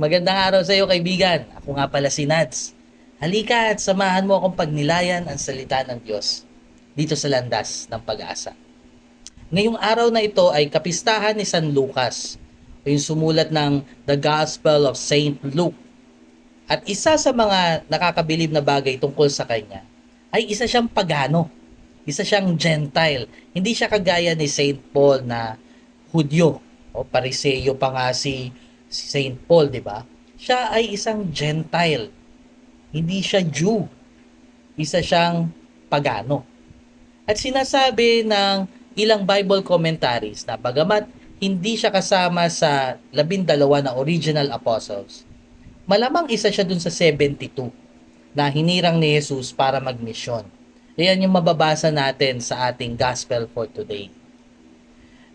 Magandang araw sa iyo kaibigan. Ako nga pala si Nads. Halika at samahan mo akong pagnilayan ang salita ng Diyos dito sa landas ng pag-asa. Ngayong araw na ito ay kapistahan ni San Lucas, o yung sumulat ng The Gospel of Saint Luke. At isa sa mga nakakabilib na bagay tungkol sa kanya ay isa siyang pagano, isa siyang Gentile. Hindi siya kagaya ni Saint Paul na Hudyo o Pariseyo pa nga si, si Saint Paul, di ba? Siya ay isang Gentile. Hindi siya Jew. Isa siyang pagano. At sinasabi ng ilang Bible commentaries na bagamat hindi siya kasama sa labindalawa na original apostles, malamang isa siya dun sa 72 na hinirang ni Jesus para magmisyon. Yan yung mababasa natin sa ating gospel for today.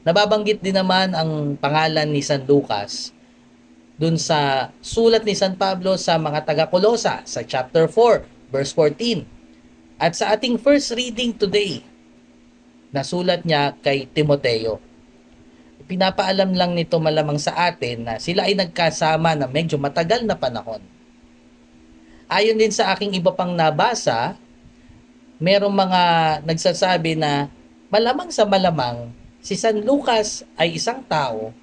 Nababanggit din naman ang pangalan ni San Lucas dun sa sulat ni San Pablo sa mga taga-Kolosa sa chapter 4, verse 14. At sa ating first reading today, nasulat niya kay Timoteo. Pinapaalam lang nito malamang sa atin na sila ay nagkasama na medyo matagal na panahon. Ayon din sa aking iba pang nabasa, merong mga nagsasabi na malamang sa malamang si San Lucas ay isang tao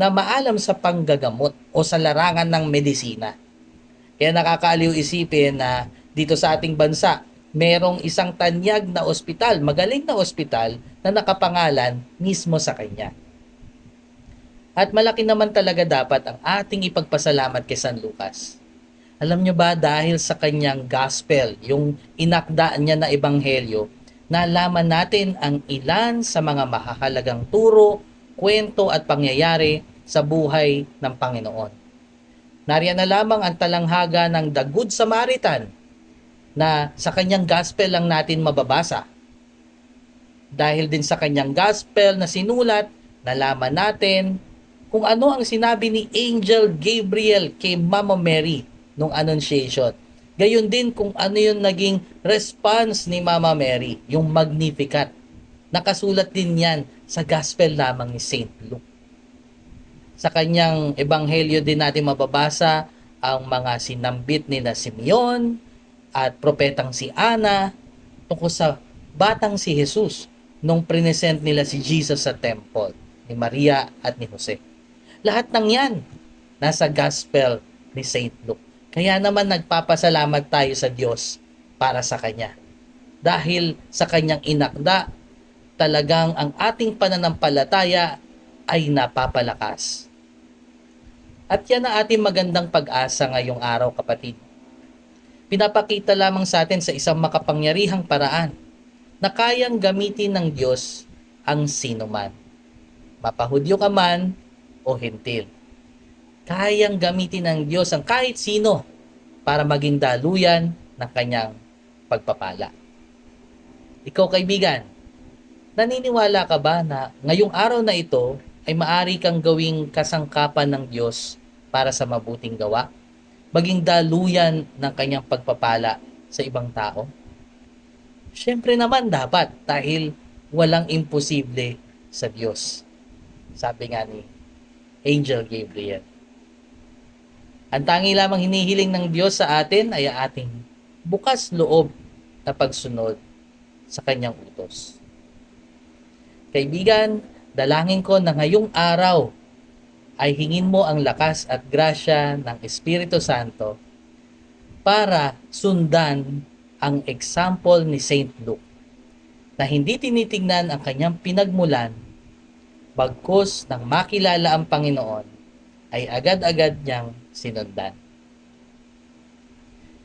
na maalam sa panggagamot o sa larangan ng medisina. Kaya nakakaaliw isipin na dito sa ating bansa, merong isang tanyag na ospital, magaling na ospital na nakapangalan mismo sa kanya. At malaki naman talaga dapat ang ating ipagpasalamat kay San Lucas. Alam nyo ba dahil sa kanyang gospel, yung inakda niya na ebanghelyo, nalaman natin ang ilan sa mga mahahalagang turo, kwento at pangyayari sa buhay ng Panginoon. Nariyan na lamang ang talanghaga ng The Good Samaritan na sa kanyang gospel lang natin mababasa. Dahil din sa kanyang gospel na sinulat, nalaman natin kung ano ang sinabi ni Angel Gabriel kay Mama Mary nung Annunciation. Gayon din kung ano yung naging response ni Mama Mary, yung Magnificat. Nakasulat din yan sa gospel lamang ni St. Luke. Sa kanyang ebanghelyo din natin mababasa ang mga sinambit ni na Simeon at propetang si Ana tungkol sa batang si Jesus nung present nila si Jesus sa temple ni Maria at ni Jose. Lahat ng yan nasa gospel ni St. Luke. Kaya naman nagpapasalamat tayo sa Diyos para sa Kanya. Dahil sa Kanyang inakda, talagang ang ating pananampalataya ay napapalakas. At yan ang ating magandang pag-asa ngayong araw kapatid. Pinapakita lamang sa atin sa isang makapangyarihang paraan na kayang gamitin ng Diyos ang sinuman. Mapahudyo ka man o hentil kayang gamitin ng Diyos ang kahit sino para maging daluyan ng kanyang pagpapala. Ikaw kaibigan, naniniwala ka ba na ngayong araw na ito ay maari kang gawing kasangkapan ng Diyos para sa mabuting gawa? Maging daluyan ng kanyang pagpapala sa ibang tao? Siyempre naman dapat dahil walang imposible sa Diyos. Sabi nga ni Angel Gabriel. Ang tangi lamang hinihiling ng Diyos sa atin ay ating bukas loob na pagsunod sa kanyang utos. Kaibigan, dalangin ko na ngayong araw ay hingin mo ang lakas at grasya ng Espiritu Santo para sundan ang example ni Saint Luke na hindi tinitingnan ang kanyang pinagmulan bagkus nang makilala ang Panginoon ay agad-agad niyang sinundan.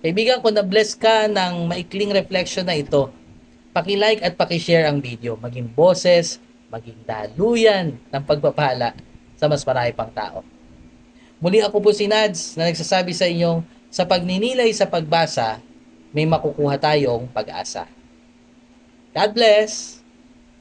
Kaibigan, kung na-bless ka ng maikling reflection na ito, paki-like at paki-share ang video, maging boses, maging daluyan ng pagpapala sa mas marami pang tao. Muli ako po si Nads na nagsasabi sa inyo, sa pagninilay sa pagbasa, may makukuha tayong pag-asa. God bless!